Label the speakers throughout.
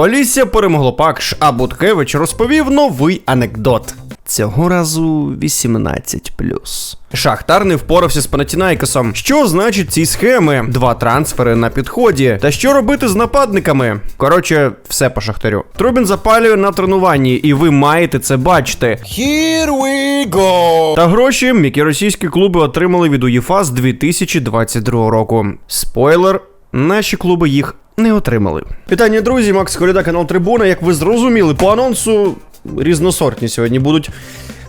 Speaker 1: Полісся перемогло Пакш, а Буткевич розповів новий анекдот. Цього разу 18 Шахтар не впорався з Панатінайкосом. Що значить ці схеми? Два трансфери на підході. Та що робити з нападниками? Коротше, все по шахтарю. Трубін запалює на тренуванні, і ви маєте це бачити.
Speaker 2: Here we go!
Speaker 1: Та гроші, які російські клуби отримали від УЄФА з 2022 року. Спойлер, наші клуби їх не отримали. Вітання, друзі, Макс Коляда, канал Трибуна. Як ви зрозуміли, по анонсу різносортні сьогодні будуть.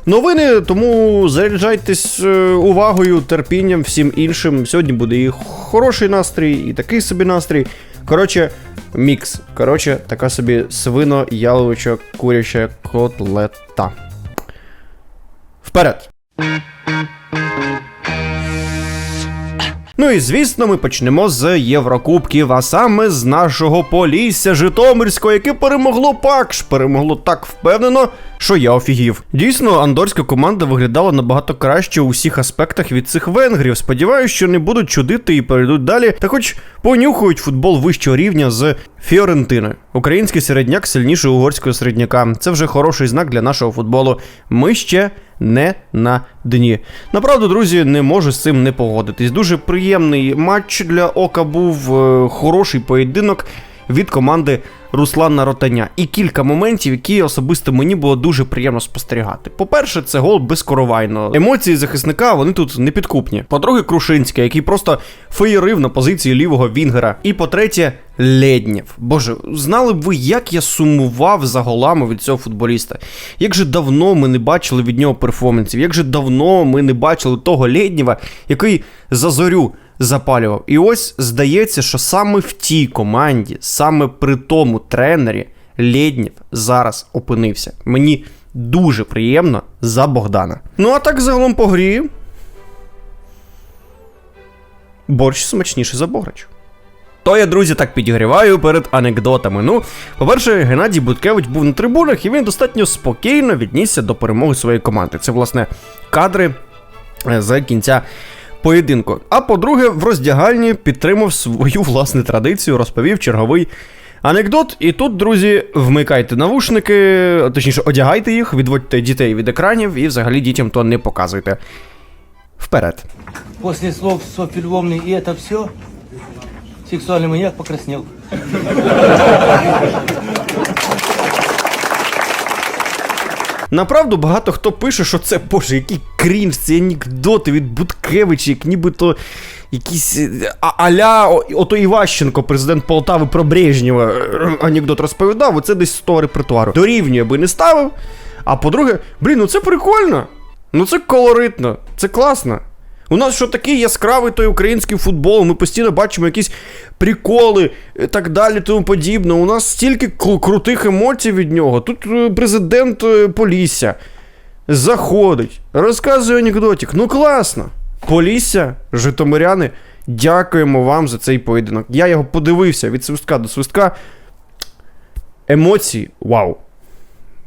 Speaker 1: Новини, тому заряджайтесь е, увагою, терпінням, всім іншим. Сьогодні буде і хороший настрій, і такий собі настрій. Коротше, мікс. Коротше, така собі свино яловича куряча котлета. Вперед! Ну і звісно, ми почнемо з Єврокубків, а саме з нашого Полісся Житомирського, яке перемогло Пакш. Перемогло так впевнено, що я офігів. Дійсно, андорська команда виглядала набагато краще у всіх аспектах від цих венгрів. Сподіваюсь, що не будуть чудити і перейдуть далі, та хоч понюхають футбол вищого рівня з Фіорентиною. Український середняк сильніший угорського середняка. Це вже хороший знак для нашого футболу. Ми ще не на дні. Направду, друзі, не можу з цим не погодитись. Дуже приємний матч для ока був е, хороший поєдинок від команди Руслана Ротаня. І кілька моментів, які особисто мені було дуже приємно спостерігати. По-перше, це гол безкоровайно. Емоції захисника вони тут не підкупні. По-друге, Крушинський, який просто феєрив на позиції лівого Вінгера. І по-третє, Леднєв. Боже, знали б ви, як я сумував за голами від цього футболіста. Як же давно ми не бачили від нього перформансів, як же давно ми не бачили того Леднєва, який за зорю запалював. І ось здається, що саме в тій команді, саме при тому тренері, Леднєв зараз опинився. Мені дуже приємно за Богдана. Ну а так загалом по грі. Борщ смачніше за Бограч. То я, друзі, так підігріваю перед анекдотами. Ну, по-перше, Геннадій Буткевич був на трибунах, і він достатньо спокійно віднісся до перемоги своєї команди. Це, власне, кадри е, з кінця поєдинку. А по-друге, в роздягальні підтримав свою власну традицію, розповів черговий анекдот. І тут, друзі, вмикайте навушники, точніше, одягайте їх, відводьте дітей від екранів і взагалі дітям то не показуйте. Вперед.
Speaker 3: После слов Софьи Львовны «и это все» сексуальный маньяк покраснел.
Speaker 1: Направду багато хто пише, що це боже, який крінж, ці анекдоти від Буткевича, як нібито якісь е, аля ото Іващенко, президент Полтави про Брежнєва, е, анекдот розповідав, оце десь з того репертуару. Дорівнює би не ставив. А по-друге, блін, ну це прикольно. Ну це колоритно, це класно. У нас що такий яскравий той український футбол, ми постійно бачимо якісь приколи і так далі, тому подібне. У нас стільки крутих емоцій від нього. Тут е, президент е, Полісся заходить, розказує анекдотик. Ну класно. Полісся, Житомиряни, дякуємо вам за цей поєдинок. Я його подивився від свистка до свистка. Емоції, вау.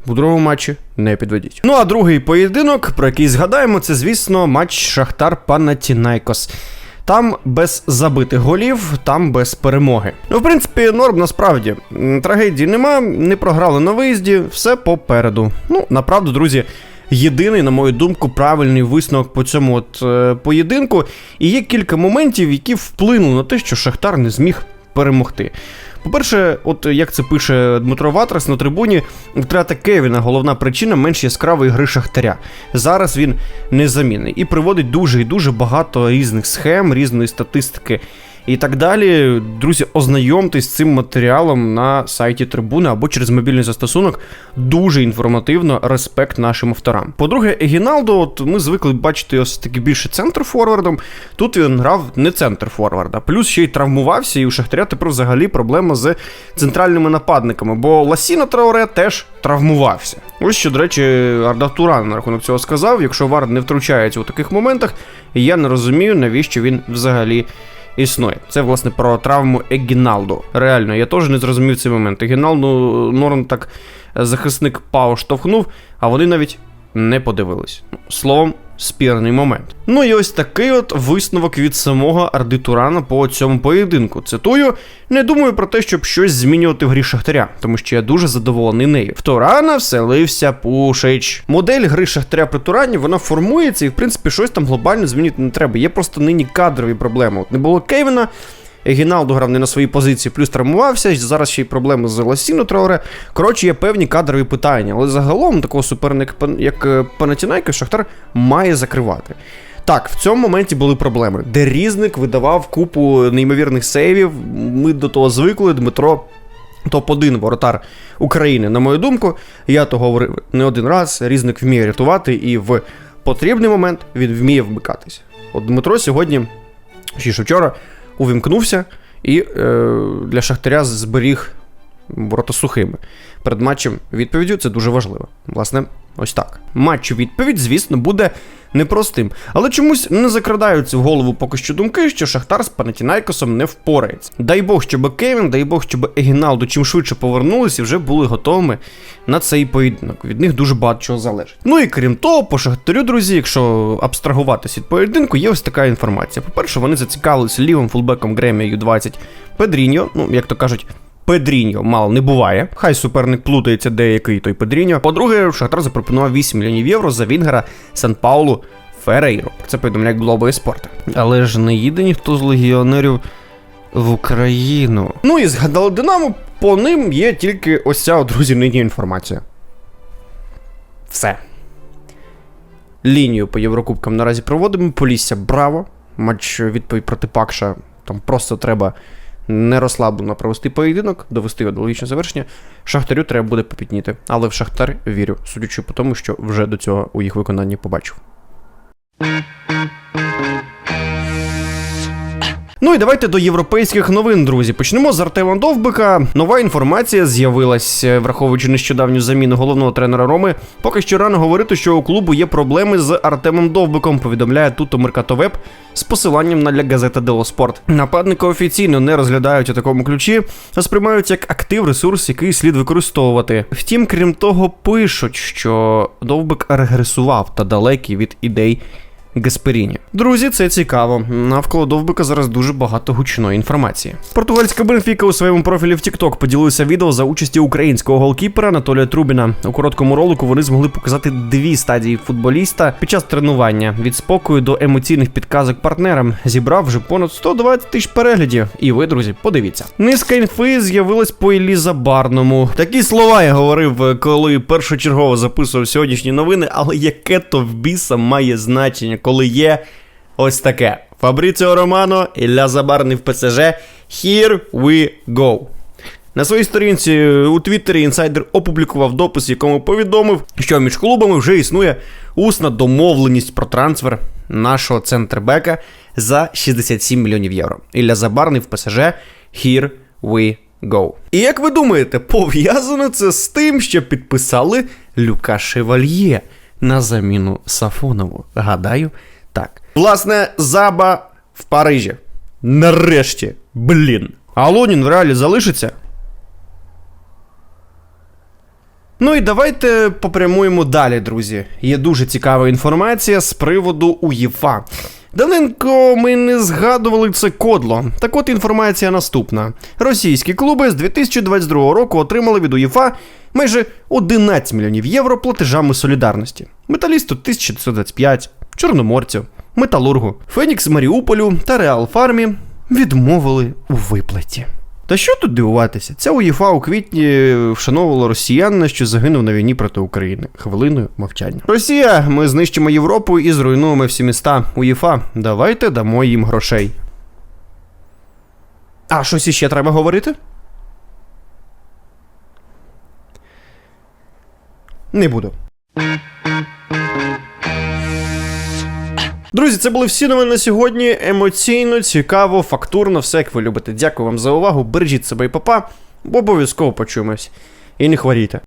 Speaker 1: У другому матчі не підведіть. Ну а другий поєдинок, про який згадаємо, це, звісно, матч Шахтар Панатінайкос. Там без забитих голів, там без перемоги. Ну, в принципі, норм насправді. Трагедії нема, не програли на виїзді, все попереду. Ну, направду, друзі, єдиний, на мою думку, правильний висновок по цьому от е, поєдинку. І є кілька моментів, які вплинули на те, що Шахтар не зміг перемогти. По-перше, от як це пише Дмитро Ватрас на трибуні, втрата Кевіна головна причина менш яскравої гри Шахтаря. Зараз він незамінний і приводить дуже і дуже багато різних схем, різної статистики і так далі. Друзі, ознайомтесь з цим матеріалом на сайті Трибуни або через мобільний застосунок. Дуже інформативно, респект нашим авторам. По-друге, Егіналдо, от ми звикли бачити ось таки більше центр форвардом. Тут він грав не центр форварда, плюс ще й травмувався, і у Шахтаря тепер взагалі проблема з центральними нападниками, бо Ласіна Трауре теж травмувався. Ось що, до речі, Арда Туран на рахунок цього сказав. Якщо Вард не втручається у таких моментах, я не розумію, навіщо він взагалі. Існує. Це, власне, про травму Егіналду. Реально, я теж не зрозумів цей момент. Егіналду Норн так е, захисник Пау штовхнув, а вони навіть не подивились. Словом, спірний момент. Ну і ось такий от висновок від самого Арди Турана по цьому поєдинку. Цитую: не думаю про те, щоб щось змінювати в грі Шахтаря, тому що я дуже задоволений нею. В Турана вселився Пушич. Модель гри Шахтаря при Турані вона формується, і в принципі щось там глобально змінити не треба. Є просто нині кадрові проблеми. От не було Кейвена. Гіналду грав не на своїй позиції, плюс травмувався. Зараз ще й проблеми з Ласіно Траоре. Коротше, є певні кадрові питання, але загалом такого суперника, як е, Панатінайко, Шахтар має закривати. Так, в цьому моменті були проблеми, де різник видавав купу неймовірних сейвів. Ми до того звикли. Дмитро топ-1 воротар України. На мою думку, я то говорив не один раз. Різник вміє рятувати, і в потрібний момент він вміє вмикатися. От Дмитро сьогодні, чи ж вчора, увімкнувся і е, для Шахтаря зберіг ворота сухими. Перед матчем відповіддю це дуже важливо. Власне, ось так. Матч відповідь, звісно, буде непростим. Але чомусь не закрадаються в голову поки що думки, що Шахтар з Панатінайкосом не впорається. Дай Бог, щоб Кевін, дай Бог, щоб Егіналду чим швидше повернулися вже були готовими на цей поєдинок. Від них дуже багато чого залежить. Ну і крім того, по Шахтарю, друзі, якщо абстрагуватися від поєдинку, є ось така інформація. По-перше, вони зацікавилися лівим фулбеком Гремія Ю-20 Педріньо, ну як то кажуть. Педріньо мало не буває. Хай суперник плутається, де який той Педріньо. По-друге, Шахтар запропонував 8 мільйонів євро за Вінгера Сан Паулу Ферейро. Про це повідомляє Глобо Еспорта. Але ж не їде ніхто з легіонерів в Україну. Ну і згадали Динамо, по ним є тільки ось ця, друзі, нині інформація. Все. Лінію по Єврокубкам наразі проводимо. Полісся браво. Матч відповідь проти Пакша. Там просто треба не розслаблено провести поєдинок, довести його до логічного завершення. Шахтарю треба буде попітніти. Але в Шахтар вірю, судячи по тому, що вже до цього у їх виконанні побачив. Ну і давайте до європейських новин, друзі. Почнемо з Артема Довбика. Нова інформація з'явилась, враховуючи нещодавню заміну головного тренера Роми. Поки що рано говорити, що у клубу є проблеми з Артемом Довбиком. Повідомляє тут Меркатовеб з посиланням на для газета Дело Спорт. Нападника офіційно не розглядають у такому ключі, а сприймають як актив, ресурс, який слід використовувати. Втім, крім того, пишуть, що Довбик регресував та далекий від ідей Гасперіні. Друзі, це цікаво. Навколо Довбика зараз дуже багато гучної інформації. Португальська Бенфіка у своєму профілі в TikTok поділилася відео за участі українського голкіпера Анатолія Трубіна. У короткому ролику вони змогли показати дві стадії футболіста під час тренування від спокою до емоційних підказок партнерам. Зібрав вже понад 120 тисяч переглядів. І ви, друзі, подивіться. Низка інфи з'явилась по Еліза Барному. Такі слова я говорив, коли першочергово записував сьогоднішні новини, але яке то в біса має значення, коли є ось таке. Фабріціо Романо, Ілля Забарний в ПСЖ. Here we go. На своїй сторінці у Твіттері інсайдер опублікував допис, якому повідомив, що між клубами вже існує усна домовленість про трансфер нашого центрбека за 67 мільйонів євро. Ілля Забарний в ПСЖ. Here we go. І як ви думаєте, пов'язано це з тим, що підписали Люка Шевальє на заміну Сафонову? Гадаю, так. Власне, Заба в Парижі. Нарешті, блін. А Лунін в реалі залишиться? Ну і давайте попрямуємо далі, друзі. Є дуже цікава інформація з приводу УЄФА. Давненько ми не згадували це кодло. Так от інформація наступна: російські клуби з 2022 року отримали від УЄФА майже 11 мільйонів євро платежами солідарності. Металісту 1925, Чорноморцю, Металургу, Фенікс Маріуполю та Реал Фармі відмовили у виплаті. Та що тут дивуватися? Ця УЄФА у квітні вшановувала росіянина, що загинув на війні проти України. Хвилиною мовчання. Росія, ми знищимо Європу і зруйнуємо всі міста. УЄФА, давайте дамо їм грошей. А щось іще треба говорити? Не буду. Друзі, це були всі новини на сьогодні. Емоційно, цікаво, фактурно, все як ви любите. Дякую вам за увагу. Бережіть себе і папа, бо обов'язково почуємось. І не хворійте.